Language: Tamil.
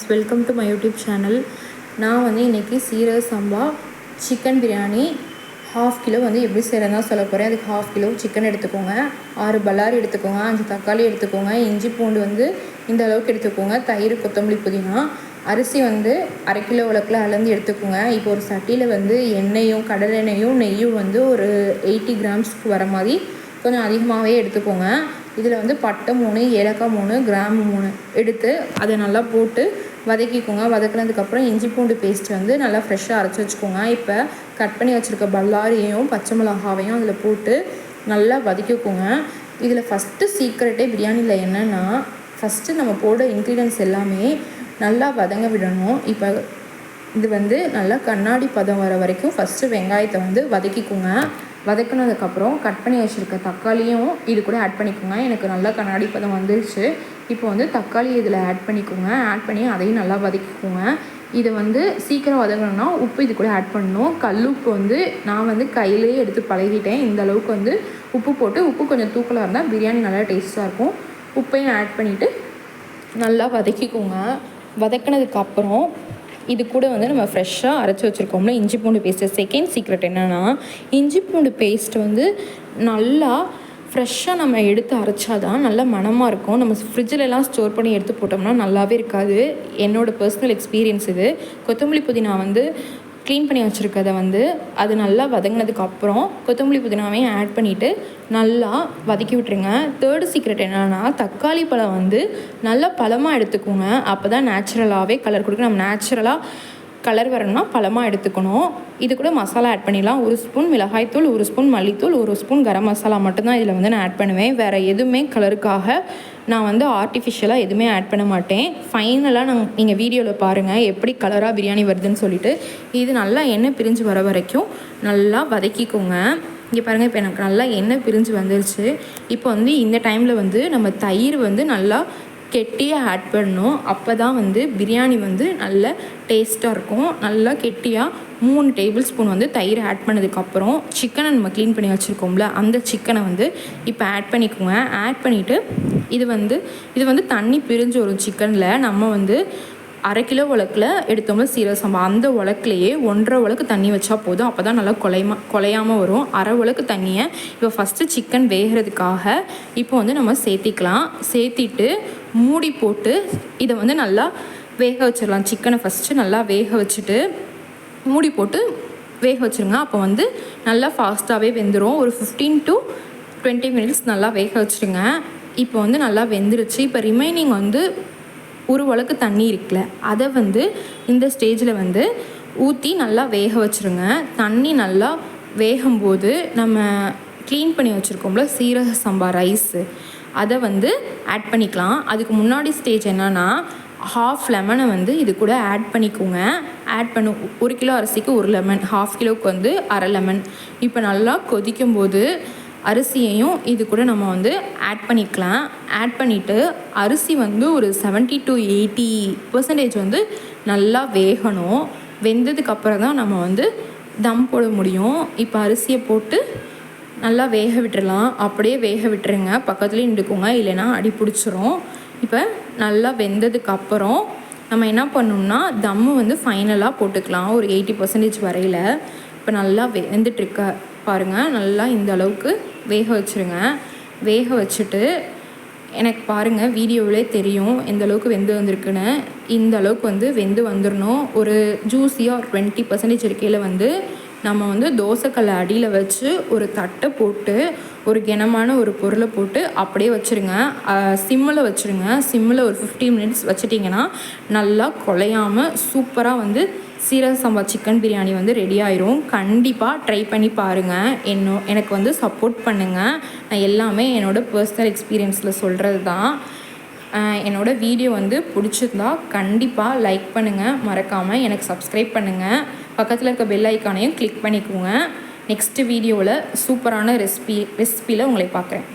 Welcome to my YouTube channel நான் வந்து இன்றைக்கி சீரக சம்பா சிக்கன் பிரியாணி ஹாஃப் கிலோ வந்து எப்படி செய்கிறதா சொல்ல போகிறேன் அதுக்கு ஹாஃப் கிலோ சிக்கன் எடுத்துக்கோங்க. ஆறு பல்லாரி எடுத்துக்கோங்க அஞ்சு தக்காளி எடுத்துக்கோங்க இஞ்சி பூண்டு வந்து இந்த அளவுக்கு எடுத்துக்கோங்க. தயிர் கொத்தமல்லி புதினா. அரிசி வந்து அரை கிலோ உலக்கில் அளந்து எடுத்துக்கோங்க. இப்போ ஒரு சட்டியில் வந்து எண்ணெயும் கடலெண்ணெயும் நெய்யும் வந்து ஒரு எயிட்டி கிராம்ஸ்க்கு வர மாதிரி கொஞ்சம் அதிகமாகவே எடுத்துக்கோங்க. இதில் வந்து பட்டை மூணு ஏலக்காய் மூணு கிராம்பு மூணு எடுத்து அதை நல்லா போட்டு வதக்கிக்கோங்க. வதக்குனதுக்கப்புறம் இஞ்சி பூண்டு பேஸ்ட் வந்து நல்லா ஃப்ரெஷ்ஷாக அரைச்சி வச்சுக்கோங்க. இப்போ கட் பண்ணி வச்சுருக்க பல்லாரியையும் பச்சை மிளகாவையும் அதில் போட்டு நல்லா வதக்கிக்கோங்க. இதில் ஃபஸ்ட்டு சீக்ரெட்டே பிரியாணியில் என்னென்னா ஃபஸ்ட்டு நம்ம போட இன்க்ரீடியன்ஸ் எல்லாமே நல்லா வதங்க விடணும். இப்போ இது வந்து நல்லா கண்ணாடி பதம் வர வரைக்கும் ஃபஸ்ட்டு வெங்காயத்தை வந்து வதக்கிக்கோங்க. வதக்குனதுக்கப்புறம் கட் பண்ணி வச்சுருக்க தக்காளியும் இது கூட ஆட் பண்ணிக்கோங்க. எனக்கு நல்லா கண்ணாடி பதம் வந்துருச்சு. இப்போ வந்து தக்காளி இதில் ஆட் பண்ணிக்கோங்க. ஆட் பண்ணி அதையும் நல்லா வதக்கிக்கோங்க. இதை வந்து சீக்கிரம் வதங்கணும்னா உப்பு இது கூட ஆட் பண்ணணும். கல் உப்பு வந்து நான் வந்து கையிலேயே எடுத்து பழகிட்டேன். இந்த அளவுக்கு வந்து உப்பு போட்டு உப்பு கொஞ்சம் தூக்கலாக இருந்தால் பிரியாணி நல்லா டேஸ்ட்டாக இருக்கும். உப்பையும் ஆட் பண்ணிவிட்டு நல்லா வதக்கிக்கோங்க. வதக்கினதுக்கப்புறம் இது கூட வந்து நம்ம ஃப்ரெஷ்ஷாக அரைச்சி வச்சுருக்கோம்ல இஞ்சி பூண்டு பேஸ்ட்டு செகண்ட் சீக்ரெட் என்னென்னா இஞ்சி பூண்டு பேஸ்ட் வந்து நல்லா ஃப்ரெஷ்ஷாக நம்ம எடுத்து அரைச்சா தான் நல்லா மணமாக இருக்கும். நம்ம ஃப்ரிட்ஜிலலாம் ஸ்டோர் பண்ணி எடுத்து போட்டோம்னா நல்லாவே இருக்காது. என்னோடய பர்சனல் எக்ஸ்பீரியன்ஸ் இது. கொத்தமல்லி புதினா வந்து க்ளீன் பண்ணி வச்சுருக்கத வந்து அது நல்லா வதங்கினதுக்கு அப்புறம் கொத்தமல்லி புதினாவையும் ஆட் பண்ணிவிட்டு நல்லா வதக்கி விட்டுருங்க. தேர்டு சீக்ரெட் என்னென்னா தக்காளி பழம் வந்து நல்லா பழமாக எடுத்துக்கோங்க. அப்போ தான் நேச்சுரலாகவே கலர் கொடுக்க நம்ம நேச்சுரலாக கலர் வரணும்னா பழமாக எடுத்துக்கணும். இது கூட மசாலா ஆட் பண்ணிடலாம். ஒரு ஸ்பூன் மிளகாய்த்தூள் ஒரு ஸ்பூன் மல்லித்தூள் ஒரு ஸ்பூன் கரம் மசாலா மட்டும்தான் இதில் வந்து நான் ஆட் பண்ணுவேன். வேறு எதுவுமே கலருக்காக நான் வந்து ஆர்டிஃபிஷியலாக எதுவுமே ஆட் பண்ண மாட்டேன். ஃபைனலாக நாங்கள் நீங்கள் வீடியோவில் பாருங்கள் எப்படி கலராக பிரியாணி வருதுன்னு சொல்லிட்டு. இது நல்லா எண்ணெய் பிரிஞ்சு வர வரைக்கும் நல்லா வதக்கிக்கோங்க. இங்கே பாருங்கள் இப்போ எனக்கு நல்லா எண்ணெய் பிரிஞ்சு வந்துருச்சு. இப்போ வந்து இந்த டைமில் வந்து நம்ம தயிர் வந்து நல்லா கெட்டியாக ஆட் பண்ணணும். அப்போ தான் வந்து பிரியாணி வந்து நல்ல டேஸ்ட்டாக இருக்கும். நல்லா கெட்டியாக மூணு டேபிள் ஸ்பூன் வந்து தயிர் ஆட் பண்ணதுக்கப்புறம் சிக்கனை நம்ம க்ளீன் பண்ணி வச்சுருக்கோம்ல அந்த சிக்கனை வந்து இப்போ ஆட் பண்ணிக்கோங்க. ஆட் பண்ணிவிட்டு இது வந்து இது வந்து தண்ணி பிரிஞ்சு வரும் சிக்கனில் நம்ம வந்து அரை கிலோ உலக்கில் எடுத்தோம்னா சீரக சம்பா அந்த உலக்குலேயே ஒன்றரை உலக்கு தண்ணி வச்சா போதும். அப்போ தான் நல்லா கொலைமா குலையாமல் வரும். அரை உலக்கு தண்ணியை இப்போ ஃபஸ்ட்டு சிக்கன் வேகிறதுக்காக இப்போ வந்து நம்ம சேர்த்திக்கலாம் சேர்த்திட்டு மூடி போட்டு இதை வந்து நல்லா வேக வச்சிடலாம். சிக்கனை ஃபஸ்ட்டு நல்லா வேக வச்சுட்டு மூடி போட்டு வேக வச்சுருங்க. அப்போ வந்து நல்லா ஃபாஸ்ட்டாகவே வெந்துடும் ஒரு ஃபிஃப்டீன் டு டுவெண்ட்டி மினிட்ஸ் நல்லா வேக வச்சுருங்க. இப்போ வந்து நல்லா வெந்துருச்சு. இப்போ ரிமைனிங் வந்து ஒரு உலக்கு தண்ணி இருக்குல்ல அதை வந்து இந்த ஸ்டேஜில் வந்து ஊற்றி நல்லா வேக வச்சுருங்க. தண்ணி நல்லா வேகும்போது நம்ம க்ளீன் பண்ணி வச்சுருக்கோம்ல சீரக சம்பா ரைஸு அதை வந்து ஆட் பண்ணிக்கலாம். அதுக்கு முன்னாடி ஸ்டேஜ் என்னென்னா ஹாஃப் லெமனை வந்து இது கூட ஆட் பண்ணிக்கோங்க. ஆட் பண்ணு ஒரு கிலோ அரிசிக்கு ஒரு லெமன் ஹாஃப் கிலோவுக்கு வந்து அரை லெமன் இப்போ நல்லா கொதிக்கும் போது அரிசியையும் இது கூட நம்ம வந்து ஆட் பண்ணிக்கலாம். ஆட் பண்ணிவிட்டு அரிசி வந்து ஒரு செவன்ட்டி டு எயிட்டி பர்சன்டேஜ் வந்து நல்லா வேகணும். வெந்ததுக்கப்புறம் தான் நம்ம வந்து தம் போட முடியும். இப்போ அரிசியை போட்டு நல்லா வேக விட்டுறலாம். அப்படியே வேக விட்டுருங்க. பக்கத்துலேயே நின்றுக்கோங்க. இல்லைன்னா அடி பிடிச்சிரும். இப்போ நல்லா வெந்ததுக்கப்புறம் நம்ம என்ன பண்ணணும்னா தம்மு வந்து ஃபைனலாக போட்டுக்கலாம். ஒரு எயிட்டி பர்சன்டேஜ் வரையில். இப்போ நல்லா வெந்துட்டுருக்க. பாருங்கள் நல்லா இந்த அளவுக்கு வேக வச்சுருங்க. வேக வச்சுட்டு எனக்கு பாருங்கள் வீடியோவிலே தெரியும் எந்த அளவுக்கு வெந்து வந்திருக்குன்னு. இந்த அளவுக்கு வந்து வெந்து வந்துடணும் ஒரு ஜூஸியாக ஒரு டுவெண்ட்டி பர்சன்டேஜ் இருக்கையில் வந்து நம்ம வந்து தோசைக்கல்லை அடியில் வச்சு ஒரு தட்டை போட்டு ஒரு கிணமான ஒரு பொருளை போட்டு அப்படியே வச்சுருங்க. சிம்மில் வச்சுருங்க. சிம்மில் ஒரு ஃபிஃப்டி மினிட்ஸ் வச்சிட்டிங்கன்னா நல்லா குலையாமல் சூப்பராக வந்து சீரக சம்பா சிக்கன் பிரியாணி வந்து ரெடி ஆயிரும். கண்டிப்பாக ட்ரை பண்ணி பாருங்கள் என்னோ எனக்கு வந்து சப்போர்ட் பண்ணுங்கள் நான் எல்லாமே என்னோடய பர்சனல் எக்ஸ்பீரியன்ஸில் சொல்கிறது தான். என்னோடய வீடியோ வந்து பிடிச்சிருந்தா கண்டிப்பாக லைக் பண்ணுங்கள் மறக்காமல் எனக்கு சப்ஸ்கிரைப் பண்ணுங்கள் பக்கத்தில் இருக்க பெல் ஐக்கானையும் கிளிக் பண்ணிக்கோங்க. நெக்ஸ்ட்டு வீடியோவில் சூப்பரான ரெசிபி ரெசிபியில் உங்களை பார்க்குறேன்.